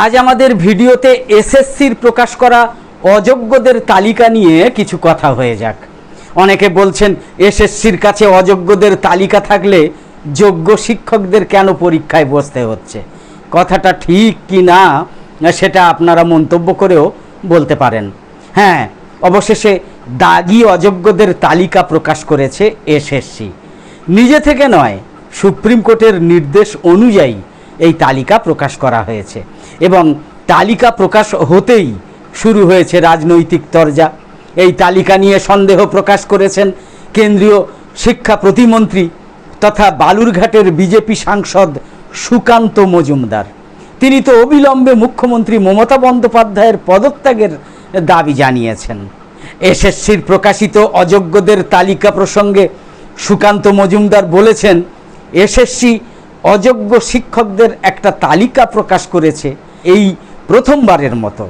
আজ আমাদের ভিডিওতে এসএসসির প্রকাশ করা অযোগ্যদের তালিকা নিয়ে কিছু কথা হয়ে যাক। অনেকে বলছেন, এসএসসির কাছে অযোগ্যদের তালিকা থাকলে যোগ্য শিক্ষকদের কেন পরীক্ষায় বসতে হচ্ছে? কথাটা ঠিক কি না, সেটা আপনারা মন্তব্য করেও বলতে পারেন। হ্যাঁ অবশেষে দাগি অযোগ্যদের তালিকা প্রকাশ করেছে এসএসসি। নিজে থেকে নয়, সুপ্রিম কোর্টের নির্দেশ অনুযায়ী এই তালিকা প্রকাশ করা হয়েছে। এবং তালিকা প্রকাশ হতেই শুরু হয়েছে রাজনৈতিক তরজা। এই তালিকা নিয়ে সন্দেহ প্রকাশ করেছেন কেন্দ্রীয় শিক্ষা প্রতিমন্ত্রী তথা বালুরঘাটের বিজেপি সাংসদ সুকান্ত মজুমদার। তিনি তো অবিলম্বে মুখ্যমন্ত্রী মমতা বন্দ্যোপাধ্যায়ের পদত্যাগের দাবি জানিয়েছেন। এসএসসির প্রকাশিত অযোগ্যদের তালিকা প্রসঙ্গে সুকান্ত মজুমদার বলেছেন এসএসসি অযোগ্য শিক্ষকদের একটা তালিকা প্রকাশ করেছে এই প্রথমবারের মতো।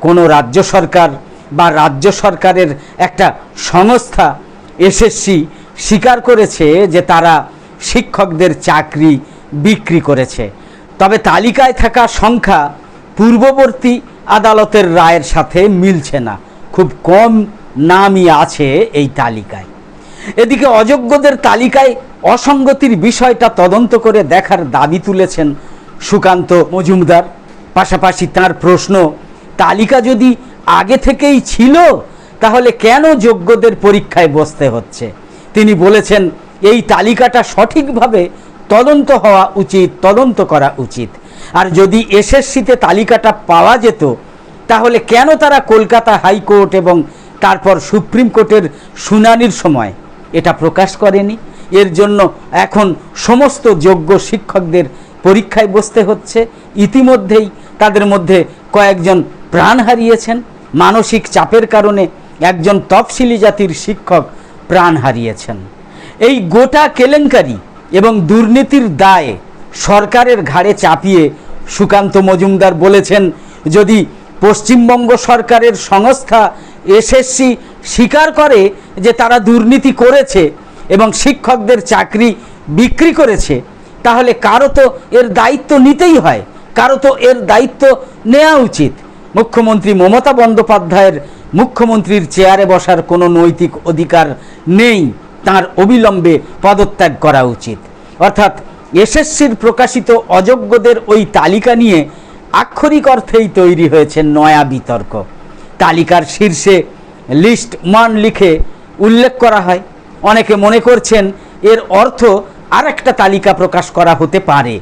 কোনো রাজ্য সরকার বা রাজ্য সরকারের একটা সংস্থা এসএসসি স্বীকার করেছে যে তারা শিক্ষকদের চাকরি বিক্রি করেছে। তবে তালিকায় থাকা সংখ্যা পূর্ববর্তী আদালতের রায়ের সাথে মিলছে না। খুব কম নামই আছে এই তালিকায়। এদিকে অযোগ্যদের তালিকায় অসঙ্গতির বিষয়টা তদন্ত করে দেখার দাবি তুলেছেন সুকান্ত মজুমদার। পাশাপাশি তার প্রশ্ন, তালিকা যদি আগে থেকেই ছিল, তাহলে কেন যোগ্যদের পরীক্ষায় বসতে হচ্ছে? তিনি বলেছেন, এই তালিকাটা সঠিকভাবে তদন্ত হওয়া উচিত, তদন্ত করা উচিত। আর যদি এসএসসিতে তালিকাটা পাওয়া যেত, তাহলে কেন তারা কলকাতা হাইকোর্ট এবং তারপর সুপ্রিম কোর্টের শুনানির সময় এটা প্রকাশ করেনি? এর জন্য এখন সমস্ত যোগ্য শিক্ষকদের পরীক্ষায় বসতে হচ্ছে। ইতিমধ্যেই তাদের মধ্যে কয়েকজন প্রাণ হারিয়েছেন। মানসিক চাপের কারণে একজন তফসিলি জাতির শিক্ষক প্রাণ হারিয়েছেন। এই গোটা কেলেঙ্কারি এবং দুর্নীতির দায়ে সরকারের ঘাড়ে চাপিয়ে সুকান্ত মজুমদার বলেছেন, যদি পশ্চিমবঙ্গ সরকারের সংস্থা এসএসসি স্বীকার করে যে তারা দুর্নীতি করেছে এবং শিক্ষকদের চাকরি বিক্রি করেছে, তাহলে কারও তো এর দায়িত্ব নিতেই হয়, কারও তো এর দায়িত্ব নেওয়া উচিত। মুখ্যমন্ত্রী মমতা বন্দ্যোপাধ্যায়ের মুখ্যমন্ত্রীর চেয়ারে বসার কোনো নৈতিক অধিকার নেই, তার অবিলম্বে পদত্যাগ করা উচিত। অর্থাৎ এসএসসির প্রকাশিত অযোগ্যদের ওই তালিকা নিয়ে আক্ষরিক অর্থেই তৈরি হয়েছে নয়া বিতর্ক। তালিকার শীর্ষে লিস্ট ওয়ান লিখে উল্লেখ করা হয় অনেকে মনে করছেন এর অর্থ আর একটা তালিকা প্রকাশ করা হতে পারে।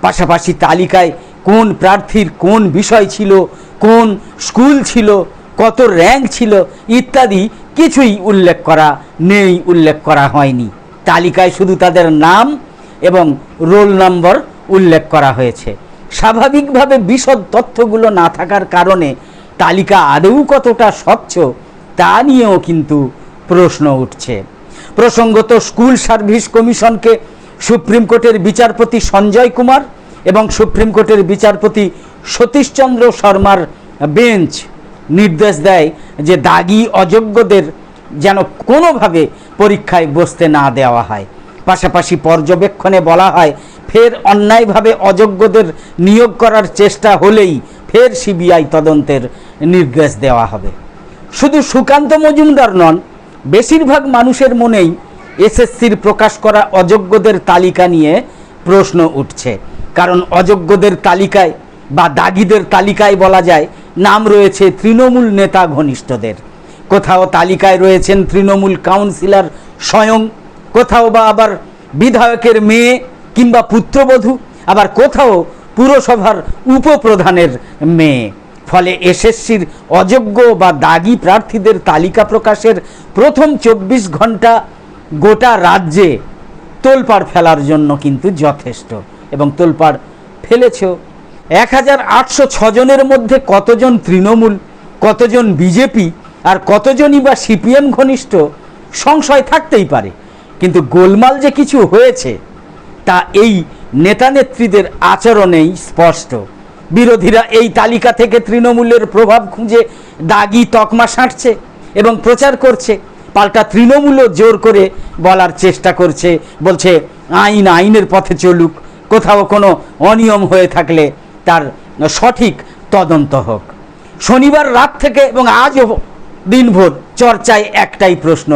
পাশাপাশি তালিকায় কোন প্রার্থীর কোন বিষয় ছিল, কোন স্কুল ছিল, কত র্যাঙ্ক ছিল ইত্যাদি কিছুই উল্লেখ করা নেই, উল্লেখ করা হয়নি। তালিকায় শুধু তাদের নাম এবং রোল নম্বর উল্লেখ করা হয়েছে। স্বাভাবিকভাবে বিশদ তথ্যগুলো না থাকার কারণে তালিকা আদৌ কতটা স্বচ্ছ তা নিয়েও কিন্তু প্রশ্ন উঠছে। প্রসঙ্গত স্কুল সার্ভিস কমিশনকে সুপ্রিম কোর্টের বিচারপতি সঞ্জয় কুমার এবং সুপ্রিম কোর্টের বিচারপতি সতীশচন্দ্র শর্মার বেঞ্চ নির্দেশ দেয় যে দাগি অযোগ্যদের যেন কোনোভাবে পরীক্ষায় বসতে না দেওয়া হয়। পাশাপাশি পর্যবেক্ষণে বলা হয়, ফের অন্যায়ভাবে অযোগ্যদের নিয়োগ করার চেষ্টা হলেই ফের সিবিআই তদন্তের নির্দেশ দেওয়া হবে। শুধু সুকান্ত মজুমদার নন বেশিরভাগ মানুষের মনেই এসএসসির প্রকাশ করা অযোগ্যদের তালিকা নিয়ে প্রশ্ন উঠছে। কারণ অযোগ্যদের তালিকায় বা দাগিদের তালিকায় বলা যায়, নাম রয়েছে তৃণমূল নেতা ঘনিষ্ঠদের। কোথাও তালিকায় রয়েছেন তৃণমূল কাউন্সিলর স্বয়ং, কোথাও বা আবার বিধায়কের মেয়ে কিংবা পুত্রবধূ, আবার কোথাও পুরসভার উপপ্রধানের মেয়ে। ফলে এসএসসির অযোগ্য বা দাগি প্রার্থীদের তালিকা প্রকাশের প্রথম চব্বিশ ঘণ্টা গোটা রাজ্যে তোলপাড় ফেলার জন্য কিন্তু যথেষ্ট এবং তোলপাড় ফেলেছেও। এক হাজার আটশো ছজনের মধ্যে কতজন তৃণমূল, কতজন বিজেপি আর কতজনই বা সিপিএম ঘনিষ্ঠ সংশয় থাকতেই পারে। কিন্তু গোলমাল যে কিছু হয়েছে, তা এই নেতানেত্রীদের আচরণেই স্পষ্ট। বিরোধীরা এই তালিকা থেকে তৃণমূলের প্রভাব খুঁজে দাগি তকমা সাঁটছে এবং প্রচার করছে। পাল্টা তৃণমূলও জোর করে বলার চেষ্টা করছে। বলছে, আইন আইনের পথে চলুক, কোথাও কোনো অনিয়ম হয়ে থাকলে তার সঠিক তদন্ত হোক। শনিবার রাত থেকে এবং আজও দিনভর চর্চায় একটাই প্রশ্ন,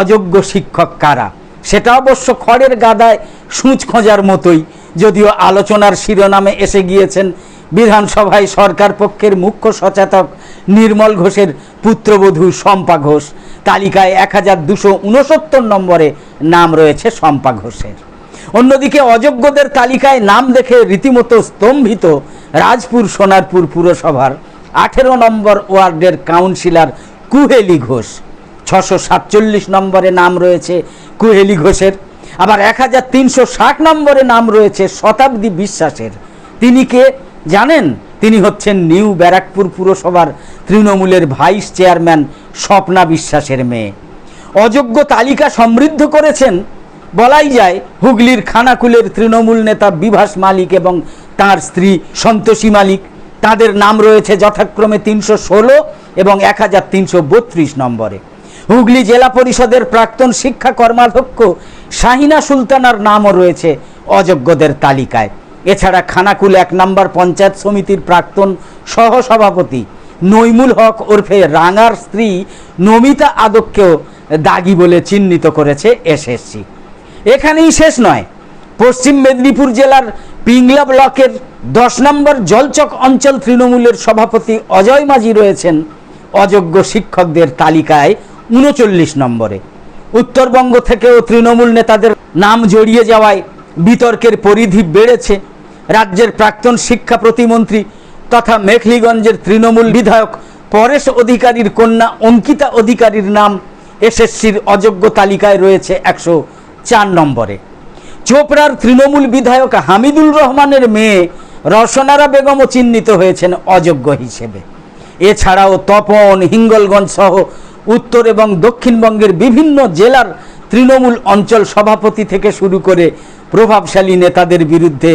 অযোগ্য শিক্ষক কারা? সেটা অবশ্য খড়ের গাদায় সূচ খোঁজার মতোই, যদিও আলোচনার শিরোনামে এসে গিয়েছেন বিধানসভায় সরকার পক্ষের মুখ্য সচেতক নির্মল ঘোষের পুত্রবধূ শম্পা ঘোষ। তালিকায় এক হাজার দুশো উনসত্তর নম্বরে নাম রয়েছে শম্পা ঘোষের। অন্যদিকে অযোগ্যদের তালিকায় নাম দেখে রীতিমতো স্তম্ভিত রাজপুর সোনারপুর পুরসভার আঠেরো নম্বর ওয়ার্ডের কাউন্সিলর কুহেলি ঘোষ। ছশো সাতচল্লিশ নম্বরে নাম রয়েছে কুহেলি ঘোষের। আবার এক হাজার তিনশো ষাট নম্বরে নাম রয়েছে শতাব্দী বিশ্বাসের। তিনি কে? জানেন, তিনি হচ্ছেন নিউ ব্যারাকপুর পুরসভার তৃণমূলের ভাইস চেয়ারম্যান স্বপ্না বিশ্বাসের মেয়ে। অযোগ্য তালিকা সমৃদ্ধ করেছেন, বলাই যায়, হুগলির খানাকুলের তৃণমূল নেতা বিভাস মালিক এবং তার স্ত্রী সন্তোষী মালিক। তাদের নাম রয়েছে যথাক্রমে তিনশো ষোলো এবং এক হাজার তিনশো বত্রিশ নম্বরে। হুগলি জেলা পরিষদের প্রাক্তন শিক্ষা কর্মাধ্যক্ষ শাহিনা সুলতানার নামও রয়েছে অযোগ্যদের তালিকায়। এছাড়া খানাকুল এক নম্বর পঞ্চায়েত সমিতির প্রাক্তন সহসভাপতি নইমুল হক ওরফে রাঙার স্ত্রী নমিতা আদককেও দাগি বলে চিহ্নিত করেছে এসএসসি। এখানেই শেষ নয়। পশ্চিম মেদিনীপুর জেলার পিংলা ব্লকের দশ নম্বর জলচক অঞ্চল তৃণমূলের সভাপতি অজয় মাঝি রয়েছেন অযোগ্য শিক্ষকদের তালিকায় উনচল্লিশ নম্বরে। উত্তরবঙ্গ থেকেও তৃণমূল নেতাদের নাম জড়িয়ে যাওয়ায় বিতর্কের পরিধি বেড়েছে। রাজ্যের প্রাক্তন শিক্ষা প্রতিমন্ত্রী তথা মেখলিগঞ্জের তৃণমূল বিধায়ক পরেশ অধিকারীর কন্যা অঙ্কিতা অধিকারীর নাম এসএসসির অযোগ্য তালিকায় রয়েছে একশো চার নম্বরে। চোপড়ার তৃণমূল বিধায়ক হামিদুল রহমানের মেয়ে রসনারা বেগমও চিহ্নিত হয়েছেন অযোগ্য হিসেবে। এছাড়াও তপন, হিঙ্গলগঞ্জ সহ উত্তর এবং দক্ষিণবঙ্গের বিভিন্ন জেলার তৃণমূল অঞ্চল সভাপতি থেকে শুরু করে প্রভাবশালী নেতাদের বিরুদ্ধে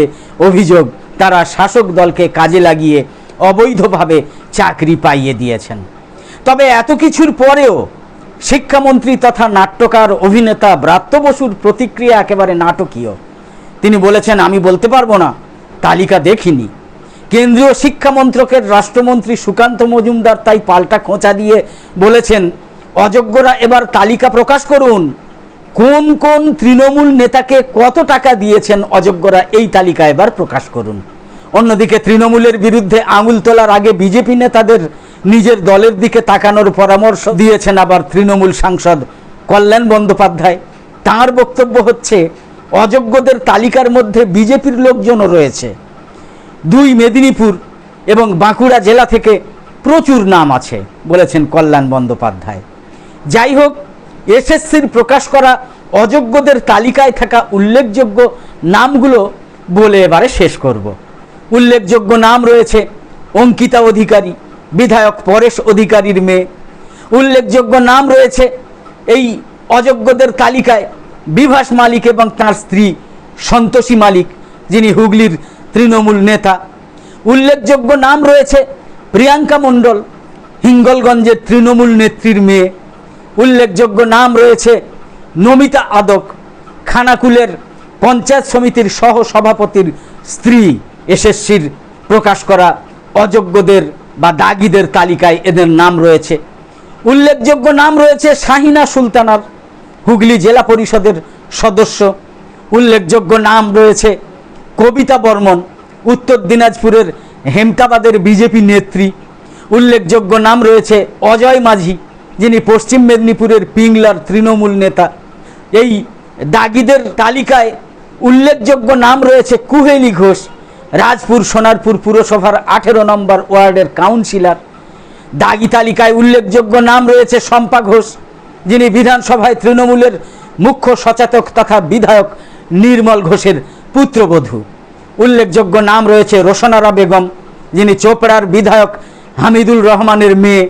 অভিযোগ, তারা শাসক দলকে কাজে লাগিয়ে অবৈধভাবে চাকরি পাইয়ে দিয়েছেন। তবে এত কিছুর পরেও শিক্ষামন্ত্রী তথা নাট্যকার অভিনেতা ব্রাত্য বসুর প্রতিক্রিয়া একেবারে নাটকীয়। তিনি বলেছেন, আমি বলতে পারব না, তালিকা দেখিনি। কেন্দ্রীয় শিক্ষামন্ত্রকের রাষ্ট্রমন্ত্রী সুকান্ত মজুমদার তাই পাল্টা খোঁচা দিয়ে বলেছেন, অযোগ্যরা এবার তালিকা প্রকাশ করুন কোন কোন তৃণমূল নেতাকে কত টাকা দিয়েছেন অযোগ্যরা এই তালিকা এবার প্রকাশ করুন। অন্যদিকে তৃণমূলের বিরুদ্ধে আঙুল তোলার আগে বিজেপি নেতাদের নিজের দলের দিকে তাকানোর পরামর্শ দিয়েছেন আবার তৃণমূল সাংসদ কল্যাণ বন্দ্যোপাধ্যায়। তার বক্তব্য হচ্ছে, অযোগ্যদের তালিকার মধ্যে বিজেপির লোকজনও রয়েছে। দুই মেদিনীপুর এবং বাঁকুড়া জেলা থেকে প্রচুর নাম আছে, বলেছেন কল্যাণ বন্দ্যোপাধ্যায়। যাই হোক এসএসসির প্রকাশ করা অযোগ্যদের তালিকায় থাকা উল্লেখযোগ্য নামগুলো বলে এবারে শেষ করব। উল্লেখযোগ্য নাম রয়েছে অঙ্কিতা অধিকারী, বিধায়ক পরেশ অধিকারীর মেয়ে। উল্লেখযোগ্য নাম রয়েছে এই অযোগ্যদের তালিকায় বিভাস মালিক এবং তার স্ত্রী সন্তোষী মালিক, যিনি হুগলির তৃণমূল নেতা। উল্লেখযোগ্য নাম রয়েছে প্রিয়াঙ্কা মণ্ডল, হিঙ্গলগঞ্জের তৃণমূল নেত্রীর মেয়ে। উল্লেখযোগ্য নাম রয়েছে নমিতা আদক, খানাকুলের পঞ্চায়েত সমিতির সহ সভাপতির স্ত্রী এসএসসির প্রকাশ করা অযোগ্যদের বা দাগিদের তালিকায় এদের নাম রয়েছে। উল্লেখযোগ্য নাম রয়েছে শাহিনা সুলতানার, হুগলি জেলা পরিষদের সদস্য। উল্লেখযোগ্য নাম রয়েছে কবিতা বর্মন, উত্তর দিনাজপুরের হেমতাবাদের বিজেপি নেত্রী। উল্লেখযোগ্য নাম রয়েছে অজয় মাঝি যিনি পশ্চিম মেদিনীপুরের পিংলার তৃণমূল নেতা, এই দাগিদের তালিকায় উল্লেখযোগ্য নাম রয়েছে কুহেলি ঘোষ, রাজপুর সোনারপুর পুরসভার আঠেরো নম্বর ওয়ার্ডের কাউন্সিলর। দাগি তালিকায় উল্লেখযোগ্য নাম রয়েছে শম্পা ঘোষ, যিনি বিধানসভায় তৃণমূলের মুখ্য সচেতক তথা বিধায়ক নির্মল ঘোষের পুত্রবধূ। উল্লেখযোগ্য নাম রয়েছে রোশনারা বেগম, যিনি চোপড়ার বিধায়ক হামিদুল রহমানের মেয়ে।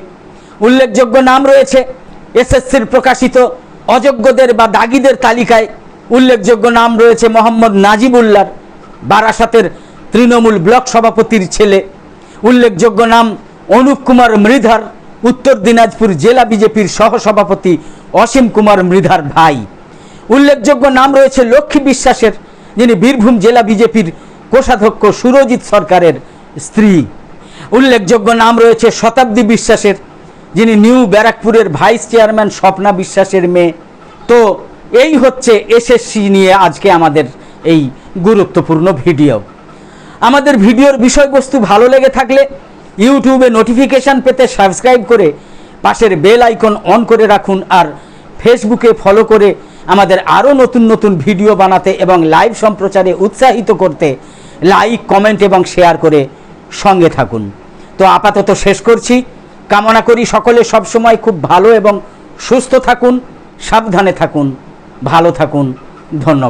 উল্লেখযোগ্য নাম রয়েছে এসএসসির প্রকাশিত অযোগ্যদের বা দাগিদের তালিকায়। উল্লেখযোগ্য নাম রয়েছে মোহাম্মদ নাজিবুল্লার, বারাসাতের তৃণমূল ব্লক সভাপতির ছেলে। উল্লেখযোগ্য নাম অনুপ কুমার মৃধার, উত্তর দিনাজপুর জেলা বিজেপির সহসভাপতি অসীম কুমার মৃধার ভাই। উল্লেখযোগ্য নাম রয়েছে লক্ষ্মী বিশ্বাসের, যিনি বীরভূম জেলা বিজেপির কোষাধ্যক্ষ সুরজিৎ সরকারের স্ত্রী। উল্লেখযোগ্য নাম রয়েছে শতাব্দী বিশ্বাসের যিনি নিউ ব্যারাকপুরের ভাইস চেয়ারম্যান স্বপ্না বিশ্বাসের মেয়ে। তো এই হচ্ছে এসএসসি নিয়ে আজকে আমাদের এই গুরুত্বপূর্ণ ভিডিও। আমাদের ভিডিওর বিষয়বস্তু ভালো লেগে থাকলে ইউটিউবে নোটিফিকেশান পেতে সাবস্ক্রাইব করে পাশের বেল আইকন অন করে রাখুন আর ফেসবুকে ফলো করে আমাদের আরও নতুন নতুন ভিডিও বানাতে এবং লাইভ সম্প্রচারে উৎসাহিত করতে লাইক, কমেন্ট এবং শেয়ার করে সঙ্গে থাকুন। তো আপাতত শেষ করছি। কামনা করি সকলে সবসময় খুব ভালো এবং সুস্থ থাকুন সাবধানে থাকুন ভালো থাকুন ধন্যবাদ।